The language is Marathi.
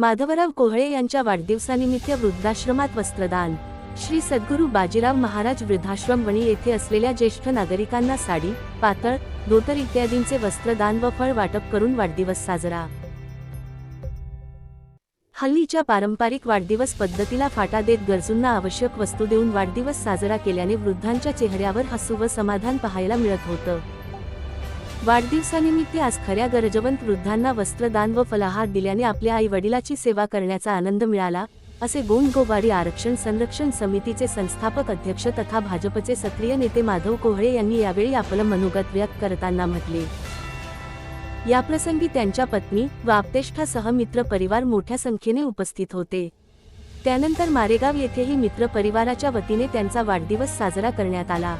माधवराव कोहळे यांच्या वाढदिवसानिमित्त वृद्धाश्रमात वस्त्रदान. श्री सद्गुरू बाजीराव महाराज वृद्धाश्रम वणी येथे असलेल्या ज्येष्ठ नागरिकांना साडी पातळ धोतर इत्यादींचे वस्त्रदान व फळ वाटप करून वाढदिवस साजरा. हल्लीच्या पारंपरिक वाढदिवस पद्धतीला फाटा देत गरजूंना आवश्यक वस्तू देऊन वाढदिवस साजरा केल्याने वृद्धांच्या चेहऱ्यावर हसू व समाधान पाहायला मिळत होतं. वाढदिवसानिमित्त आज खऱ्या गरजवंत वृद्धांना वस्त्रदान व फलाहार दिल्याने आपल्या आई वडिलाची सेवा करण्याचा आनंद मिळाला असे गोंडगोबारी आरक्षण संरक्षण समितीचे संस्थापक अध्यक्ष तथा भाजपचे सक्रिय नेते माधव कोहळे यांनी यावेळी आपलं मनोगत व्यक्त करताना म्हटले. याप्रसंगी त्यांच्या पत्नी व आपतेष्ठासह मित्र परिवार मोठ्या संख्येने उपस्थित होते. त्यानंतर मारेगाव येथेही मित्र परिवाराच्या वतीने त्यांचा वाढदिवस साजरा करण्यात आला.